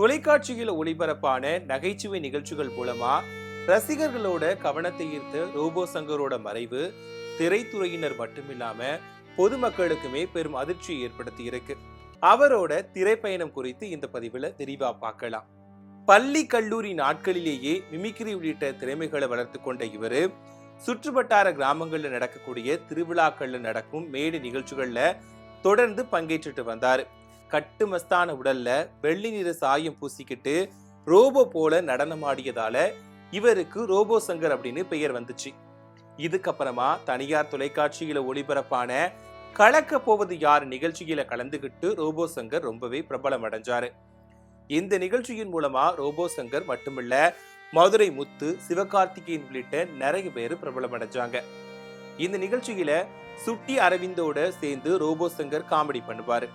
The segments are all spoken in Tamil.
தொலைக்காட்சியில் ஒளிபரப்பான நகைச்சுவை நிகழ்ச்சிகள் மூலமா ரசிகர்களோட கவனத்தை ஈர்த்த ரோபோ சங்கரோட மறைவு திரைத்துறையினர் மட்டுமில்லாம பொதுமக்களுக்குமே பெரும் அதிர்ச்சியை ஏற்படுத்தி இருக்கு. அவரோட திரைப்பயணம் குறித்து இந்த பதிவுல தெரிவா பார்க்கலாம். பள்ளி கல்லூரி நாட்களிலேயே மிமிக்ரி உள்ளிட்ட திறமைகளை வளர்த்து கொண்ட இவரு சுற்றுவட்டார கிராமங்கள்ல நடக்கக்கூடிய திருவிழாக்கள்ல நடக்கும் மேடை நிகழ்ச்சிகள்ல தொடர்ந்து பங்கேற்றுட்டு வந்தாரு. கட்டுமஸ்தான உடல்ல வெள்ளி நிற சாயம் பூசிக்கிட்டு ரோபோ போல நடனமாடியதால இவருக்கு ரோபோ சங்கர் அப்படின்னு பெயர் வந்துச்சு. இதுக்கப்புறமா தனியார் தொலைக்காட்சியில ஒளிபரப்பான கலக்க போவது யார் நிகழ்ச்சியில கலந்துகிட்டு ரோபோ சங்கர் ரொம்பவே பிரபலம் அடைஞ்சாரு. இந்த நிகழ்ச்சியின் மூலமா ரோபோ சங்கர் மட்டுமில்ல மதுரை முத்து சிவகார்த்திகேயன் உள்ளிட்ட நிறைய பேர் பிரபலம் அடைஞ்சாங்க. இந்த நிகழ்ச்சியில சுட்டி அரவிந்தோட சேர்ந்து ரோபோ சங்கர் காமெடி பண்ணுவாரு.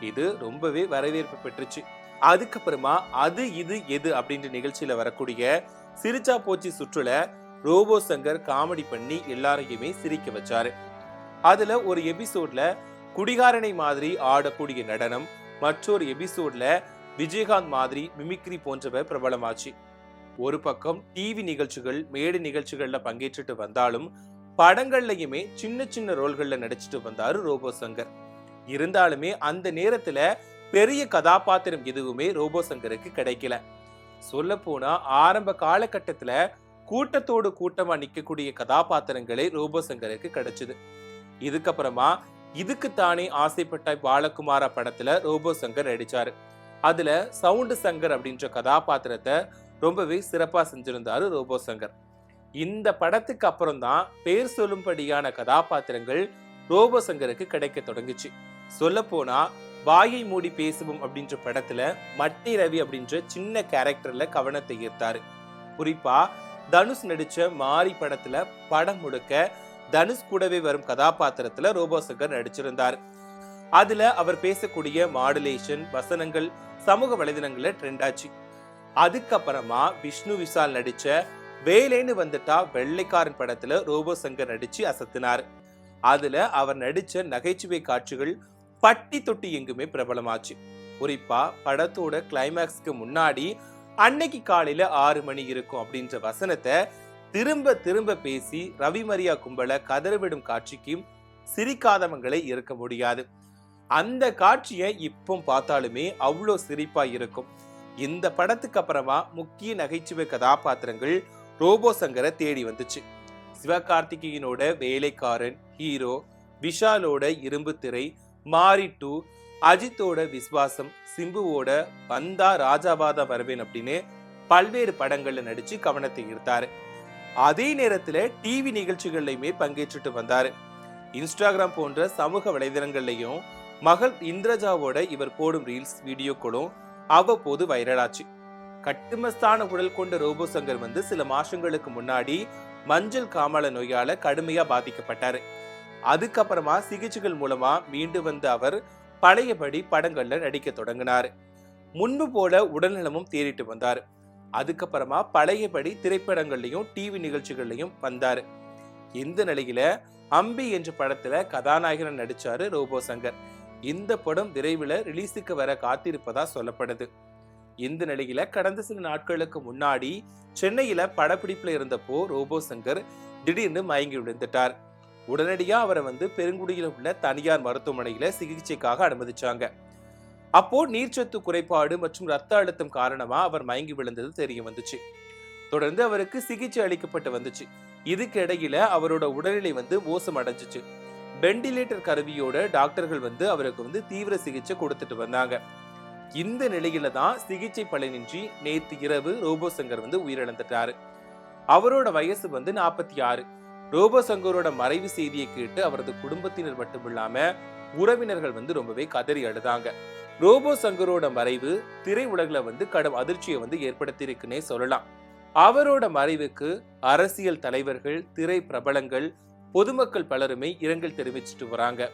இது ரொம்பவே வரவேற்பு பெற்றுச்சு. அதுக்கப்புறமா அது இது எது அப்படின்ற நிகழ்ச்சியில வரக்கூடிய சிரிச்சா போச்சு சுற்றுல ரோபோ சங்கர் காமெடி பண்ணி எல்லாரையுமே சிரிக்க வச்சாரு. அதுல ஒரு எபிசோட்ல குடிகாரனை மாதிரி ஆடக்கூடிய நடனம் மற்றொரு எபிசோட்ல விஜயகாந்த் மாதிரி மிமிக்ரி போன்றவை பிரபலமாச்சு. ஒரு பக்கம் டிவி நிகழ்ச்சிகள் மேடை நிகழ்ச்சிகள்ல பங்கேற்றுட்டு வந்தாலும் படங்கள்லயுமே சின்ன சின்ன ரோல்கள்ல நடிச்சிட்டு வந்தாரு ரோபோ சங்கர். இருந்தாலுமே அந்த நேரத்துல பெரிய கதாபாத்திரம் எதுவுமே ரோபோ சங்கருக்கு கிடைக்கல. சொல்ல போனா ஆரம்ப காலகட்டத்துல கூட்டத்தோடு கூட்டமா நிக்கக்கூடிய கதாபாத்திரங்களே ரோபோ சங்கருக்கு கிடைச்சது. இதுக்கப்புறமா இதுக்கு தானே ஆசைப்பட்ட பாலகுமாரா படத்துல ரோபோ சங்கர் நடிச்சாரு. அதுல சவுண்டு சங்கர் அப்படின்ற கதாபாத்திரத்தை ரொம்பவே சிறப்பா செஞ்சிருந்தாரு ரோபோ சங்கர் இந்த படத்துக்கு அப்புறம் தான் பேர் சொல்லும்படியான கதாபாத்திரங்கள் ரோபோ சங்கருக்கு கிடைக்க தொடங்குச்சு. சொல்ல போனா வாயை மூடி பேசுவோம் அப்படின்ற படத்துல மட்டி ரவி அப்படின்ற சின்ன கேரக்டர்ல கவனத்தை ஈர்த்தாரு. குறிப்பா தனுஷ் நடிச்ச மாரி படத்துல படம் முடுக்க தனுஷ் கூடவே வரும் கதாபாத்திரத்துல ரோபோசங்கர் நடிச்சிருந்தார். அதுல அவர் பேசக்கூடிய மாடுலேஷன் வசனங்கள் சமூக வலைதளங்கள்ல ட்ரெண்ட் ஆச்சு. அதுக்கப்புறமா விஷ்ணு விசால் நடிச்ச வேலைன்னு வந்துட்டா வெள்ளைக்காரன் படத்துல ரோபோ சங்கர் நடிச்சு அசத்தினார். அதுல அவர் நடிச்ச நகைச்சுவை காட்சிகள் பட்டி தொட்டி எங்குமே பிரபலமாச்சு. குறிப்பா படத்தோட கிளைமேக்ஸ்க்கு முன்னாடி அன்னைக்கு காலையில ஆறு மணி இருக்கும் அப்படின்ற வசனத்தை திரும்ப திரும்ப பேசி ரவி மரியா கும்பல கதறவிடும் காட்சிக்கும் சிரிக்காதவங்களை இருக்க முடியாது. அந்த காட்சியை இப்போ பார்த்தாலுமே அவ்வளோ சிரிப்பா இருக்கும். இந்த படத்துக்கு அப்புறமா முக்கிய நகைச்சுவை கதாபாத்திரங்கள் ரோபோ சங்கரை தேடி வந்துச்சு. சிவகார்த்திகேயனோட வேலைக்காரன் ஹீரோ விஷாலோட இரும்பு திரை மாரி டூ அஜித்தோட விஸ்வாசம் சிம்புவோட வந்தா ராஜாவாதா வருவேன் அப்படின்னு பல்வேறு படங்கள்ல நடிச்சு கவனத்தை ஈர்த்தாரு. அதே நேரத்துல டிவி நிகழ்ச்சிகள்லையுமே பங்கேற்றுட்டு வந்தாரு. இன்ஸ்டாகிராம் போன்ற சமூக வலைதளங்கள்லையும் மகள் இந்திரஜாவோட இவர் போடும் ரீல்ஸ் வீடியோக்களும் அவ்வப்போது வைரலாச்சு. கட்டுமஸ்தான உடல் கொண்ட ரோபோ சங்கர் வந்து சில மாசங்களுக்கு முன்னாடி மஞ்சள் காமால நோயால கடுமையா பாதிக்கப்பட்டாரு. அதுக்கப்புறமா சிகிச்சைகள் மூலமா மீண்டு வந்த அவர் பழையபடி படங்கள்ல நடிக்க தொடங்கினார். முன்பு போல உடல்நலமும் தேறிட்டு வந்தார். அதுக்கப்புறமா பழையபடி திரைப்படங்கள்லையும் டிவி நிகழ்ச்சிகள்லையும் வந்தார். இந்த நிலையில அம்பி என்ற படத்துல கதாநாயகன் நடிச்சாரு ரோபோ சங்கர். இந்த படம் விரைவில் ரிலீஸுக்கு வர காத்திருப்பதா சொல்லப்படுது. இந்த நிலையில கடந்த சில நாட்களுக்கு முன்னாடி சென்னையில படப்பிடிப்புல இருந்தப்போ ரோபோ சங்கர் திடீர்னு மயங்கி விழுந்துட்டார். உடனடியாக அவரை வந்து பெருங்குடியில் உள்ள தனியார் மருத்துவமனையில் சிகிச்சைக்காக அனுமதிச்சாங்க. அப்போ நீர்ச்சத்து குறைபாடு மற்றும் ரத்த அழுத்தம் காரணமா அவர் மயங்கி விழுந்தது தெரிய வந்துச்சு. தொடர்ந்து அவருக்கு சிகிச்சை அளிக்கப்பட்டு வந்துச்சு. இதுக்கு இடையில அவரோட உடல்நிலை வந்து மோசம் அடைஞ்சிச்சு வெண்டிலேட்டர் கருவியோட டாக்டர்கள் வந்து அவருக்கு வந்து தீவிர சிகிச்சை கொடுத்துட்டு வந்தாங்க. இந்த நிலையில தான் சிகிச்சை பலனின்றி நேத்து இரவு ரோபோ சங்கர் வந்து உயிரிழந்துட்டாரு. அவரோட வயசு வந்து நாற்பத்தி ஆறு. ரோபசங்கரோட மறைவு செய்தியை கேட்டு அவரது குடும்பத்தினர் மட்டுமில்லாம உறவினர்கள் வந்து ரொம்பவே கதறி அழுதாங்க. ரோபோ சங்கரோட மறைவு திரை உலகில் வந்து கடும் அதிர்ச்சியை வந்து ஏற்படுத்தியிருக்குன்னே சொல்லலாம். அவரோட மறைவுக்கு அரசியல் தலைவர்கள் திரை பிரபலங்கள் பொதுமக்கள் பலருமே இரங்கல் தெரிவிச்சுட்டு வராங்க.